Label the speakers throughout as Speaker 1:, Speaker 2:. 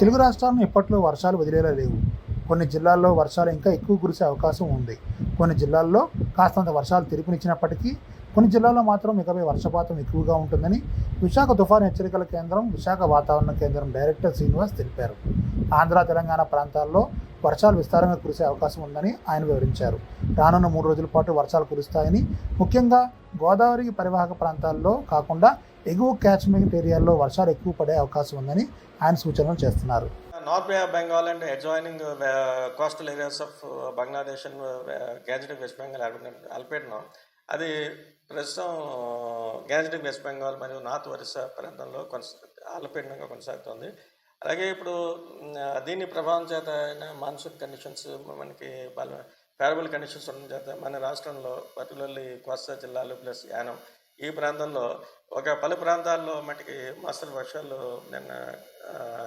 Speaker 1: తెలుగు రాష్ట్రాలను ఇప్పట్లో వర్షాలు వదిలేలా లేవు. కొన్ని జిల్లాల్లో వర్షాలు ఇంకా ఎక్కువ కురిసే అవకాశం ఉంది. కొన్ని జిల్లాల్లో కాస్తంత వర్షాలు తిరిపినిచ్చినప్పటికీ కొన్ని జిల్లాల్లో మాత్రం ఇకపై వర్షపాతం ఎక్కువగా ఉంటుందని విశాఖ తుఫాను హెచ్చరికల కేంద్రం విశాఖ వాతావరణ కేంద్రం డైరెక్టర్ శ్రీనివాస్ తెలిపారు. ఆంధ్ర తెలంగాణ ప్రాంతాల్లో వర్షాలు విస్తారంగా కురిసే అవకాశం ఉందని ఆయన వివరించారు. రానున్న మూడు రోజుల పాటు వర్షాలు కురుస్తాయని ముఖ్యంగా గోదావరి పరివాహక ప్రాంతాల్లో కాకుండా ఎగువ క్యాచ్మెంట్ ఏరియాల్లో వర్షాలు ఎక్కువ పడే అవకాశం ఉందని ఆయన సూచనలు చేస్తున్నారు.
Speaker 2: North of Bengal and adjoining coastal areas of Bangladesh and gangetic west Bengal అల్పేట్నం అది ప్రస్తుతం గ్యాజెటిక్ వెస్ట్ బెంగాల్ మరియు నార్త్ ఒరిస్సా ప్రాంతంలో కొనసా అల్పపీడనంగా కొనసాగుతుంది. అలాగే ఇప్పుడు దీని ప్రభావం చేత మాన్సూన్ కండిషన్స్ మనకి బల ఫేవరబుల్ కండిషన్స్ ఉండడం చేత మన రాష్ట్రంలో పర్టికులర్లీ కోస్తా జిల్లాలు ప్లస్ యానం ఈ ప్రాంతంలో ఒక పలు ప్రాంతాల్లో మటుకి మస్తు వర్షాలు నిన్న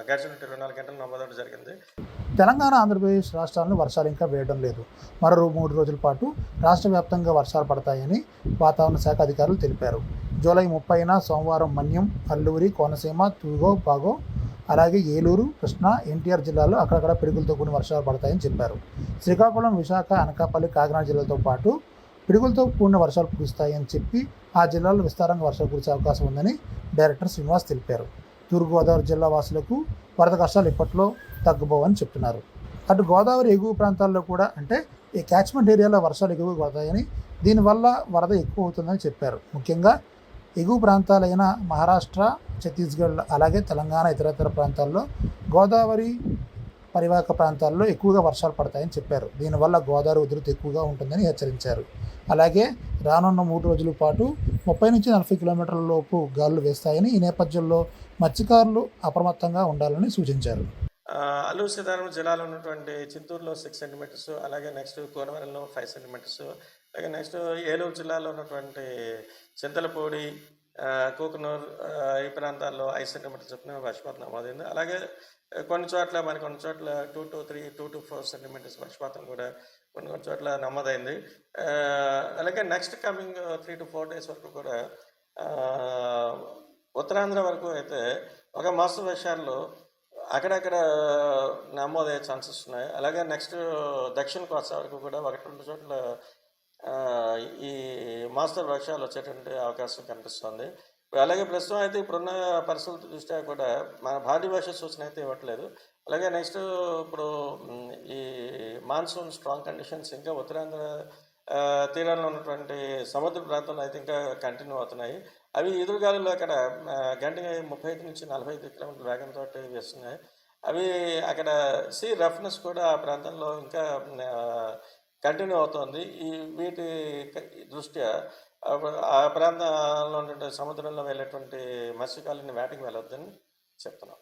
Speaker 2: గడిచిన ఇరవై నాలుగు గంటలు నమోదవడం జరిగింది.
Speaker 1: తెలంగాణ ఆంధ్రప్రదేశ్ రాష్ట్రాలను వర్షాలు ఇంకా వేయడం లేదు. మరో మూడు రోజుల పాటు రాష్ట్ర వ్యాప్తంగా వర్షాలు పడతాయని వాతావరణ శాఖ అధికారులు తెలిపారు. జూలై ముప్పైన సోమవారం మన్యం అల్లూరి కోనసీమ తూగో బాగో అలాగే ఏలూరు కృష్ణా ఎన్టీఆర్ జిల్లాలో అక్కడక్కడ పిడుగులతో కూడిన వర్షాలు పడతాయని చెప్పారు. శ్రీకాకుళం విశాఖ అనకాపల్లి కాకినాడ జిల్లాలతో పాటు పిడుగులతో కూడిన వర్షాలు కురుస్తాయని చెప్పి ఆ జిల్లాలో విస్తారంగా వర్షాలు కురిసే అవకాశం ఉందని డైరెక్టర్ శ్రీనివాస్ తెలిపారు. తూర్పుగోదావరి జిల్లా వాసులకు వరద కష్టాలు ఇప్పట్లో తగ్గబోవని చెప్తున్నారు. అటు గోదావరి ఎగువ ప్రాంతాల్లో కూడా అంటే ఈ క్యాచ్మెంట్ ఏరియాలో వర్షాలు ఎక్కువగా పడతాయని దీనివల్ల వరద ఎక్కువ అవుతుందని చెప్పారు. ముఖ్యంగా ఎగువ ప్రాంతాలైన మహారాష్ట్ర ఛత్తీస్గఢ్ అలాగే తెలంగాణ ఇతరతర ప్రాంతాల్లో గోదావరి పరివాహక ప్రాంతాల్లో ఎక్కువగా వర్షాలు పడతాయని చెప్పారు. దీనివల్ల గోదావరి ఉధృతి ఎక్కువగా ఉంటుందని హెచ్చరించారు. అలాగే రానున్న మూడు రోజుల పాటు ముప్పై నుంచి నలభై కిలోమీటర్ల లోపు గాలులు వేస్తాయని ఈ నేపథ్యంలో మత్స్యకారులు అప్రమత్తంగా ఉండాలని సూచించారు.
Speaker 2: అల్లూరు సీతారామం జిల్లాలో ఉన్నటువంటి చిత్తూరులో సిక్స్ సెంటీమీటర్స్ అలాగే నెక్స్ట్ కోనవరంలో ఫైవ్ సెంటీమీటర్స్ అలాగే నెక్స్ట్ ఏలూరు జిల్లాలో ఉన్నటువంటి చింతలపూడి కూకనూరు ఈ ప్రాంతాల్లో ఐదు సెంటీమీటర్ చొప్పున వర్షపాతం నమోదైంది. అలాగే కొన్ని చోట్ల మరి కొన్ని చోట్ల two to three two to four centimetres వర్షపాతం కూడా కొన్ని కొన్ని చోట్ల నమోదైంది. అలాగే next coming three to four days వరకు కూడా ఉత్తరాంధ్ర వరకు అయితే ఒక మోస్తరు వర్షాలు అక్కడక్కడ నమోదయ్యే ఛాన్సెస్ ఉన్నాయి. అలాగే నెక్స్ట్ దక్షిణ కోస్తా వరకు కూడా ఒకటి రెండు చోట్ల ఈ మాస్టర్ వర్క్షాలు వచ్చేటువంటి అవకాశం కనిపిస్తుంది. అలాగే ప్రస్తుతం అయితే ఇప్పుడున్న పరిస్థితుల దృష్ట్యా కూడా మన భారీ భాష సూచన అయితే ఇవ్వట్లేదు. అలాగే నెక్స్ట్ ఇప్పుడు ఈ మాన్సూన్ స్ట్రాంగ్ కండిషన్స్ ఇంకా ఉత్తరాంధ్ర తీరాల్లో ఉన్నటువంటి సముద్ర ప్రాంతంలో అయితే ఇంకా కంటిన్యూ అవుతున్నాయి. అవి ఎదురుగాలులు అక్కడ ఆ, గంటకి ముప్పై ఐదు నుంచి నలభై ఐదు కిలోమీటర్ల వేగంతో వేస్తున్నాయి. అవి అక్కడ సీ రఫ్నెస్ కూడా ఆ ప్రాంతంలో ఇంకా కంటిన్యూ అవుతోంది. ఈ వీటి దృష్ట్యా ఆ ఆ ప్రాంతంలో ఉన్నటువంటి సముద్రంలో వెళ్ళేటువంటి మత్స్యకారులని వేటకి వెళ్ళొద్దని చెప్తున్నాం.